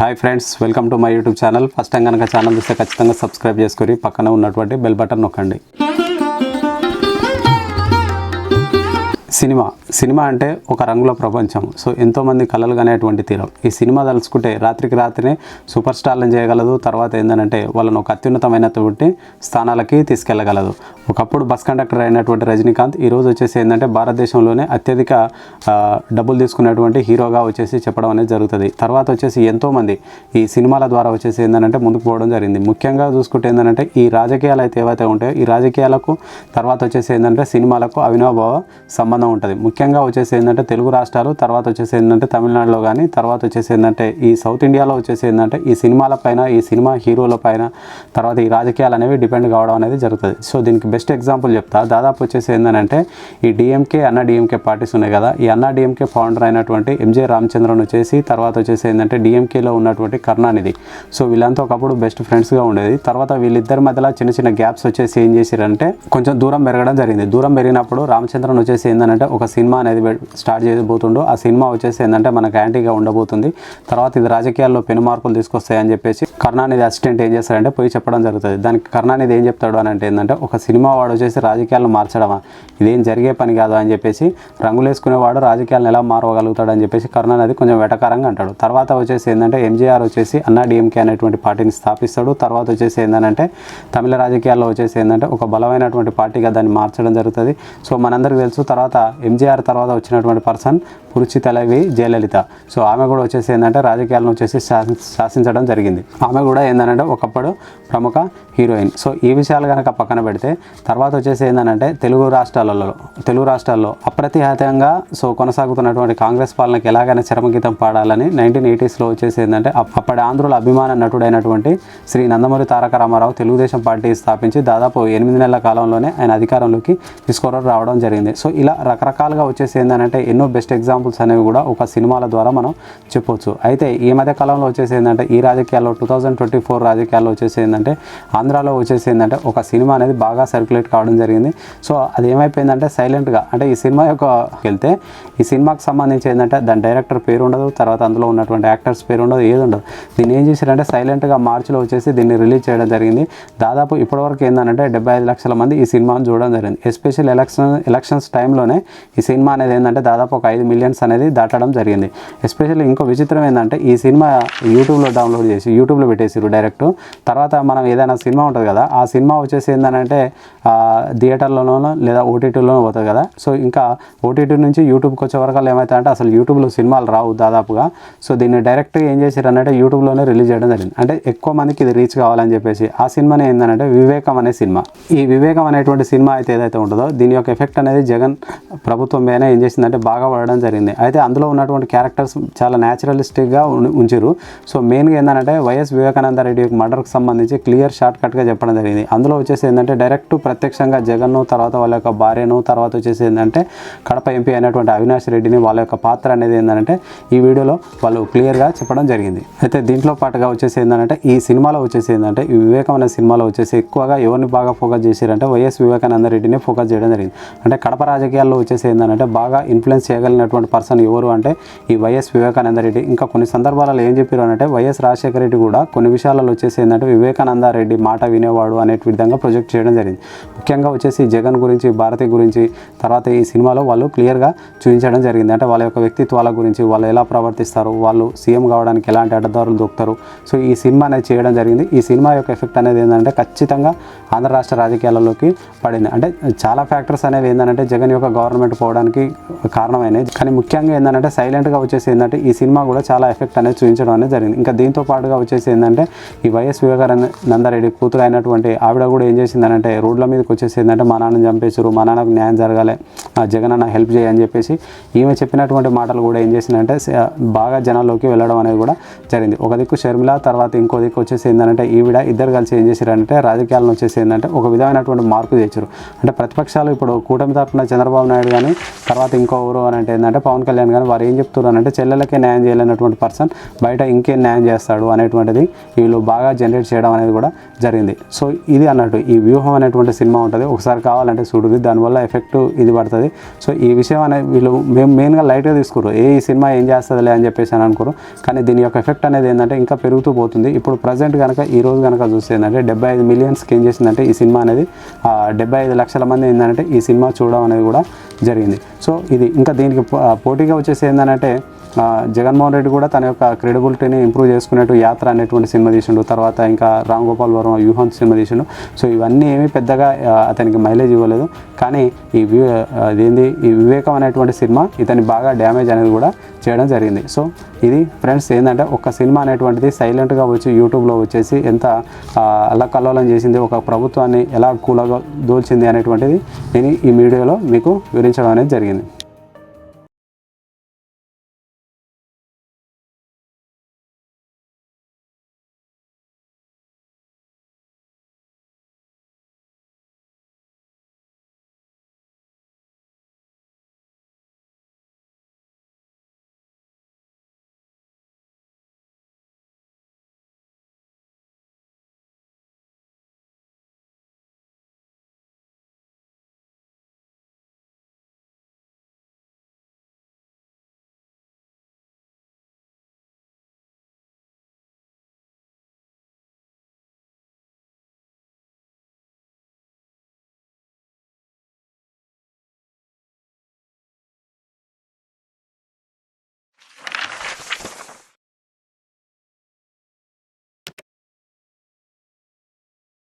Hi friends welcome to my YouTube channel. First time కనుక channel చూస్తే ఖచ్చితంగా subscribe చేసుకొని పక్కన ఉన్నటువంటి బెల్ బటన్ నొక్కండి. సినిమా. సినిమా అంటే ఒక రంగుల ప్రపంచం. సో ఎంతోమంది కళలు కనేటువంటి తీరం. ఈ సినిమా తలుచుకుంటే రాత్రికి రాత్రినే సూపర్ స్టార్లను చేయగలదు. తర్వాత ఏంటంటే వాళ్ళను ఒక అత్యున్నతమైనటువంటి స్థానాలకి తీసుకెళ్ళగలదు. ఒకప్పుడు బస్ కండక్టర్ అయినటువంటి రజనీకాంత్ ఈరోజు వచ్చేసి ఏంటంటే భారతదేశంలోనే అత్యధిక డబ్బులు తీసుకున్నటువంటి హీరోగా వచ్చేసి చెప్పడం అనేది జరుగుతుంది. తర్వాత వచ్చేసి ఎంతోమంది ఈ సినిమాల ద్వారా వచ్చేసి ఏంటంటే ముందుకు పోవడం జరిగింది. ముఖ్యంగా చూసుకుంటే ఏంటంటే ఈ రాజకీయాలు అయితే ఏవైతే ఉంటాయో ఈ రాజకీయాలకు తర్వాత వచ్చేసి ఏంటంటే సినిమాలకు అవినాభావ సంబంధం ఉంటుంది. ముఖ్యంగా వచ్చేసి ఏంటంటే తెలుగు రాష్ట్రాలు తర్వాత వచ్చేసి ఏంటంటే తమిళనాడులో కానీ తర్వాత వచ్చేసి ఏంటంటే ఈ సౌత్ ఇండియాలో వచ్చేసి ఏంటంటే ఈ సినిమాల పైన ఈ సినిమా హీరోల పైన తర్వాత ఈ రాజకీయాలు అనేవి డిపెండ్ కావడం అనేది జరుగుతుంది. సో దీనికి బెస్ట్ ఎగ్జాంపుల్ చెప్తా. దాదాపు వచ్చేసి ఏంటంటే ఈ డిఎంకే అన్న డిఎంకే పార్టీస్ ఉన్నాయి కదా. ఈ అన్న డిఎంకే ఫౌండర్ అయినటువంటి ఎంజే రామచంద్రన్ వచ్చేసి తర్వాత వచ్చేసి ఏంటంటే డిఎంకేలో ఉన్నటువంటి కరుణానిధి. సో వీళ్ళంతా ఒకప్పుడు బెస్ట్ ఫ్రెండ్స్గా ఉండేది. తర్వాత వీళ్ళిద్దరి మధ్యలో చిన్న చిన్న గ్యాప్స్ వచ్చేసి ఏం చేశారంటే కొంచెం దూరం పెరగడం జరిగింది. దూరం పెరిగినప్పుడు రామచంద్రన్ వచ్చేసి ఏంటంటే ఒక సినిమా అనేది స్టార్ట్ చేయబోతుండో. ఆ సినిమా వచ్చేసి ఏంటంటే మనకు యాంటీగా ఉండబోతుంది. తర్వాత ఇది రాజకీయాల్లో పెను మార్పులు తీసుకొస్తాయని చెప్పేసి కరుణానిధి అసిస్టెంట్ ఏం చేస్తారంటే పోయి చెప్పడం జరుగుతుంది. దానికి కరుణానిధి ఏం చెప్తాడు అని అంటే ఏంటంటే ఒక సినిమా వాడు వచ్చేసి రాజకీయాలను మార్చడమా? ఇదేం జరిగే పని కాదు అని చెప్పేసి రంగులేసుకునేవాడు రాజకీయాలను ఎలా మారవగలుగుతాడు అని చెప్పేసి కరుణానిధి కొంచెం వెటకారంగా అంటాడు. తర్వాత వచ్చేసి ఏంటంటే ఎంజీఆర్ వచ్చేసి అన్నా డిఎంకే అనేటువంటి పార్టీని స్థాపిస్తాడు. తర్వాత వచ్చేసి ఏంటంటే తమిళ రాజకీయాల్లో వచ్చేసి ఏంటంటే ఒక బలమైనటువంటి పార్టీగా దాన్ని మార్చడం జరుగుతుంది. సో మనందరికీ తెలుసు తర్వాత ఎంజీఆర్ తర్వాత వచ్చినటువంటి పర్సన్ పురుచి తలవి జయలలిత. సో ఆమె కూడా వచ్చేసి ఏంటంటే రాజకీయాలను వచ్చేసి శాసి శాసించడం జరిగింది. ఆమె కూడా ఏంటంటే ఒకప్పుడు ప్రముఖ హీరోయిన్. సో ఈ విషయాలు కనుక పక్కన పెడితే తర్వాత వచ్చేసి ఏంటంటే తెలుగు రాష్ట్రాలలో తెలుగు రాష్ట్రాల్లో అప్రతిహతంగా సో కొనసాగుతున్నటువంటి కాంగ్రెస్ పాలనకి ఎలాగైనా చరమగీతం పాడాలని నైన్టీన్ ఎయిటీస్లో వచ్చేసి ఏంటంటే అప్పటి ఆంధ్రుల అభిమాన నటుడైనటువంటి శ్రీ నందమూరి తారక రామారావు తెలుగుదేశం పార్టీ స్థాపించి దాదాపు ఎనిమిది నెలల కాలంలోనే ఆయన అధికారంలోకి తీసుకురా రావడం జరిగింది. సో ఇలా రకరకాలుగా వచ్చేసి ఏంటంటే ఎన్నో బెస్ట్ ఎగ్జాంపుల్స్ అనేవి కూడా ఒక సినిమాల ద్వారా మనం చెప్పొచ్చు. అయితే ఈ మధ్య కాలంలో వచ్చేసి ఏంటంటే ఈ రాజకీయాల్లో టూ థౌజండ్ ట్వంటీ ఫోర్ రాజకీయాల్లో వచ్చేసి ఏంటంటే ఆంధ్రాలో వచ్చేసి ఏంటంటే ఒక సినిమా అనేది బాగా సర్క్యులేట్ కావడం జరిగింది. సో అది ఏమైపోయిందంటే సైలెంట్గా అంటే ఈ సినిమా యొక్క వెళ్తే ఈ సినిమాకి సంబంధించి ఏంటంటే దాని డైరెక్టర్ పేరు ఉండదు తర్వాత అందులో ఉన్నటువంటి యాక్టర్స్ పేరు ఉండదు ఏది ఉండదు. దీన్ని ఏం చేశారంటే సైలెంట్గా మార్చిలో వచ్చేసి దీన్ని రిలీజ్ చేయడం జరిగింది. దాదాపు ఇప్పటివరకు ఏంటంటే డెబ్బై ఐదు లక్షల మంది ఈ సినిమాను చూడడం జరిగింది. ఎస్పెషల్ ఎలక్షన్ ఎలక్షన్స్ టైంలోనే ఈ సినిమా అనేది ఏంటంటే దాదాపు ఒక ఐదు మిలియన్స్ అనేది దాటడం జరిగింది. ఎస్పెషల్లీ ఇంకో విచిత్రం ఏంటంటే ఈ సినిమా యూట్యూబ్లో డౌన్లోడ్ చేసి యూట్యూబ్లో పెట్టేసారు డైరెక్ట్ తర్వాత మనం ఏదైనా సినిమా ఉంటుంది కదా ఆ సినిమా వచ్చేసి ఏంటంటే థియేటర్లోనో లేదా ఓటీటీలోనో పోతుంది కదా. సో ఇంకా ఓటీటీ నుంచి యూట్యూబ్కి వచ్చే వరకు ఏమవుతాయంటే అసలు యూట్యూబ్లో సినిమాలు రావు దాదాపుగా. సో దీన్ని డైరెక్ట్గా ఏం చేశారు అంటే యూట్యూబ్లోనే రిలీజ్ చేయడం జరిగింది. అంటే ఎక్కువ మందికి ఇది రీచ్ కావాలని చెప్పేసి ఆ సినిమానే ఏంటంటే వివేకం అనే సినిమా. ఈ వివేకం అనేటువంటి సినిమా అయితే ఏదైతే ఉంటుందో దీని యొక్క ఎఫెక్ట్ అనేది జగన్ ప్రభుత్వం మేనే ఏం చేసిందంటే బాగా పడడం జరిగింది. అయితే అందులో ఉన్నటువంటి క్యారెక్టర్స్ చాలా న్యాచురలిస్టిక్గా ఉంచారు సో మెయిన్గా ఏంటంటే వైఎస్ వివేకానంద రెడ్డి మర్డర్కి సంబంధించి క్లియర్ షార్ట్ కట్గా చెప్పడం జరిగింది. అందులో వచ్చేసి ఏంటంటే డైరెక్ట్ ప్రత్యక్షంగా జగన్ను తర్వాత వాళ్ళ యొక్క భార్యను తర్వాత వచ్చేసి ఏంటంటే కడప ఎంపీ అయినటువంటి అవినాష్ రెడ్డిని వాళ్ళ యొక్క పాత్ర అనేది ఏంటంటే ఈ వీడియోలో వాళ్ళు క్లియర్గా చెప్పడం జరిగింది. అయితే దీంట్లో పాటుగా వచ్చేసి ఏంటంటే ఈ సినిమాలో వచ్చేసి ఏంటంటే ఈ వివేకమైన సినిమాలో వచ్చేసి ఎక్కువగా ఎవరిని బాగా ఫోకస్ చేశారంటే వైఎస్ వివేకానంద రెడ్డిని ఫోకస్ చేయడం జరిగింది. అంటే కడప రాజకీయాల్లో వచ్చేసి ఏంటంటే బాగా ఇన్ఫ్లుయెన్స్ చేయగలిగినటువంటి పర్సన్ ఎవరు అంటే ఈ వైఎస్ వివేకానంద రెడ్డి. ఇంకా కొన్ని సందర్భాలలో ఏం చెప్పారు అంటే వైఎస్ రాజశేఖర రెడ్డి కూడా కొన్ని విషయాలలో వచ్చేసి ఏంటంటే వివేకానంద రెడ్డి మాట వినేవాడు అనే విధంగా ప్రొజెక్ట్ చేయడం జరిగింది. ముఖ్యంగా వచ్చేసి జగన్ గురించి భారతి గురించి తర్వాత ఈ సినిమాలో వాళ్ళు క్లియర్గా చూపించడం జరిగింది. అంటే వాళ్ళ యొక్క వ్యక్తిత్వాల గురించి వాళ్ళు ఎలా ప్రవర్తిస్తారు వాళ్ళు సీఎం కావడానికి ఎలాంటి అడ్డదారులు దొక్కుతారు సో ఈ సినిమా అనేది చేయడం జరిగింది. ఈ సినిమా యొక్క ఎఫెక్ట్ అనేది ఏంటంటే ఖచ్చితంగా ఆంధ్ర రాష్ట్ర రాజకీయాలలోకి పడింది. అంటే చాలా ఫ్యాక్టర్స్ అనేవి ఏంటంటే జగన్ యొక్క గవర్నమెంట్ గవర్నమెంట్ పోవడానికి కారణమైనవి. కానీ ముఖ్యంగా ఏంటంటే సైలెంట్గా వచ్చేసి ఏంటంటే ఈ సినిమా కూడా చాలా ఎఫెక్ట్ అనేది చూపించడం అనేది జరిగింది. ఇంకా దీంతో పాటుగా వచ్చేసి ఏంటంటే ఈ వైఎస్ వివేకానందరెడ్డి కూతురు అయినటువంటి ఆవిడ కూడా ఏం చేసిందనంటే రోడ్ల మీదకి వచ్చేసి ఏంటంటే మా నాన్నని చంపేసారు మా నాన్నకు న్యాయం జరగాలి ఆ జగన్ అన్న హెల్ప్ చేయని చెప్పేసి ఈమె చెప్పినటువంటి మాటలు కూడా ఏం చేసిందంటే బాగా జనాల్లోకి వెళ్ళడం అనేది కూడా జరిగింది. ఒక దిక్కు షర్మిల తర్వాత ఇంకో దిక్కు వచ్చేసి ఏంటంటే ఈవిడ ఇద్దరు కలిసి ఏం చేశారంటే రాజకీయాలను వచ్చేసి ఏంటంటే ఒక విధమైనటువంటి మార్పు తెచ్చారు. అంటే ప్రతిపక్షాలు ఇప్పుడు కూటమి తరఫున చంద్రబాబు నాయుడు నాయుడు కానీ తర్వాత ఇంకొకరు అని అంటే ఏంటంటే పవన్ కళ్యాణ్ కానీ వారు ఏం చెప్తున్నారు అంటే చెల్లెలకే న్యాయం చేయలేనటువంటి పర్సన్ బయట ఇంకేం న్యాయం చేస్తాడు అనేటువంటిది వీళ్ళు బాగా జనరేట్ చేయడం అనేది కూడా జరిగింది. సో ఇది అన్నట్టు ఈ వ్యూహం అనేటువంటి సినిమా ఉంటుంది. ఒకసారి కావాలంటే చూడుది దానివల్ల ఎఫెక్ట్ ఇది పడుతుంది. సో ఈ విషయం అనేది వీళ్ళు మేము మెయిన్గా లైట్గా తీసుకురు ఏ ఈ సినిమా ఏం చేస్తుందిలే అని చెప్పేసి అని అనుకోరు. కానీ దీని యొక్క ఎఫెక్ట్ అనేది ఏంటంటే ఇంకా పెరుగుతూ పోతుంది. ఇప్పుడు ప్రజెంట్ కనుక ఈ రోజు కనుక చూస్తే ఏంటంటే డెబ్బై ఐదు మిలియన్స్కి ఏం చేసిందంటే ఈ సినిమా అనేది డెబ్బై ఐదు లక్షల మంది ఏంటంటే ఈ సినిమా చూడడం అనేది కూడా జరిగింది. సో ఇది ఇంకా దీనికి పోటీగా వచ్చేసి ఏంటంటే జగన్మోహన్ రెడ్డి కూడా తన యొక్క క్రెడిబిలిటీని ఇంప్రూవ్ చేసుకునేట్టు యాత్ర అనేటువంటి సినిమా తీసిండు. తర్వాత ఇంకా రామ్ గోపాల్ వర్మ వ్యూహం సినిమా తీసిండు. సో ఇవన్నీ ఏమీ పెద్దగా అతనికి మైలేజ్ ఇవ్వలేదు. కానీ ఈ వ్యూ అదేంది ఈ వివేకం అనేటువంటి సినిమా ఇతని బాగా డ్యామేజ్ అనేది కూడా చేయడం జరిగింది. సో ఇది ఫ్రెండ్స్ ఏంటంటే ఒక సినిమా అనేటువంటిది సైలెంట్గా వచ్చి యూట్యూబ్లో వచ్చేసి ఎంత అల్లకల్లోలం చేసింది ఒక ప్రభుత్వాన్ని ఎలా కూలగా దోల్చింది అనేటువంటిది నేను ఈ వీడియోలో మీకు వివరించడం అనేది జరిగింది.